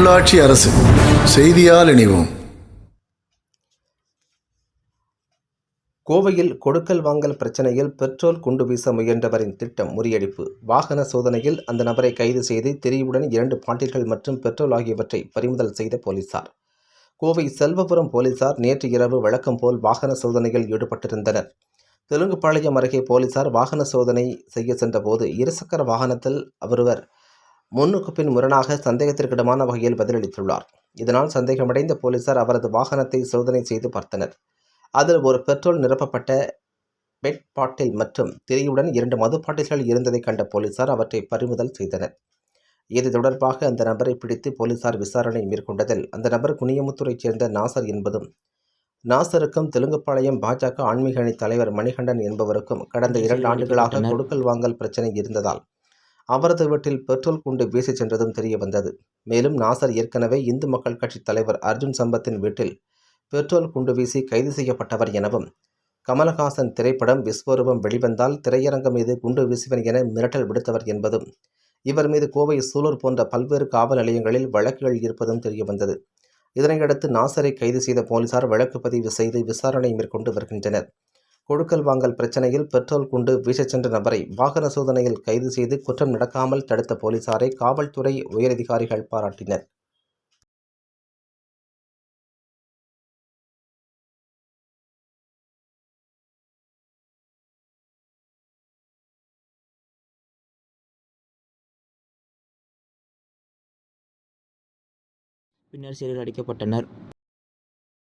உள்ளாட்சி அரசு. செய்தியால் இணைவோம். கோவையில் கொடுக்கல் வாங்கல் பிரச்சனையில் பெட்ரோல் குண்டு வீச முயன்றவரின் திட்டம் முறியடிப்பு. வாகன சோதனையில் அந்த நபரை கைது செய்து திரியுடன் இரண்டு பாட்டில்கள் மற்றும் பெட்ரோல் ஆகியவற்றை பறிமுதல் செய்த போலீசார். கோவை செல்வபுரம் போலீசார் நேற்று இரவு வழக்கம் போல் வாகன சோதனையில் ஈடுபட்டிருந்தனர். தெலுங்குபாளையம் அருகே போலீசார் வாகன சோதனை செய்ய சென்றபோது இருசக்கர வாகனத்தில் ஒருவர் முன்னுக்கு பின் முரணாக சந்தேகத்திற்கிடமான வகையில் பதிலளித்துள்ளார். இதனால் சந்தேகமடைந்த போலீசார் அவரது வாகனத்தை சோதனை செய்து பார்த்தனர். அதில் ஒரு பெட்ரோல் நிரப்பப்பட்ட பெட் பாட்டில் மற்றும் திரையுடன் இரண்டு மது பாட்டில்கள் இருந்ததை கண்ட போலீசார் அவற்றை பறிமுதல் செய்தனர். இது தொடர்பாக அந்த நபரை பிடித்து போலீசார் விசாரணை மேற்கொண்டதில் அந்த நபர் குனியமுத்தூரைச் சேர்ந்த நாசர் என்பதும் நாசருக்கும் தெலுங்குபாளையம் பாஜக ஆன்மீக அணி தலைவர் மணிகண்டன் என்பவருக்கும் கடந்த இரண்டு ஆண்டுகளாக கொடுக்கல் வாங்கல் பிரச்சனை இருந்ததால் அவரது வீட்டில் பெட்ரோல் குண்டு வீசி சென்றதும் தெரிய வந்தது. மேலும் நாசர் ஏற்கனவே இந்து மக்கள் கட்சி தலைவர் அர்ஜுன் சம்பத்தின் வீட்டில் பெட்ரோல் குண்டு வீசி கைது செய்யப்பட்டவர் எனவும் கமலஹாசன் திரைப்படம் விஸ்வரூபம் வெளிவந்தால் திரையரங்கம் மீது குண்டு வீசுவன் என மிரட்டல் விடுத்தவர் என்பதும் இவர் மீது கோவை சூலூர் போன்ற பல்வேறு காவல் நிலையங்களில் வழக்குகள் இருப்பதும் தெரியவந்தது இதனையடுத்து நாசரை கைது செய்த போலீசார் வழக்கு பதிவு செய்து விசாரணை மேற்கொண்டு வருகின்றனர். கொடுக்கல் வாங்கல் பிரச்சனையில் பெட்ரோல் குண்டு வீசச் சென்ற நபரை வாகன சோதனையில் கைது செய்து குற்றம் நடக்காமல் தடுத்த போலீசாரை காவல்துறை உயரதிகாரிகள் பாராட்டினர். பின்னர் சிலர் அடிக்கப்பட்டனர்.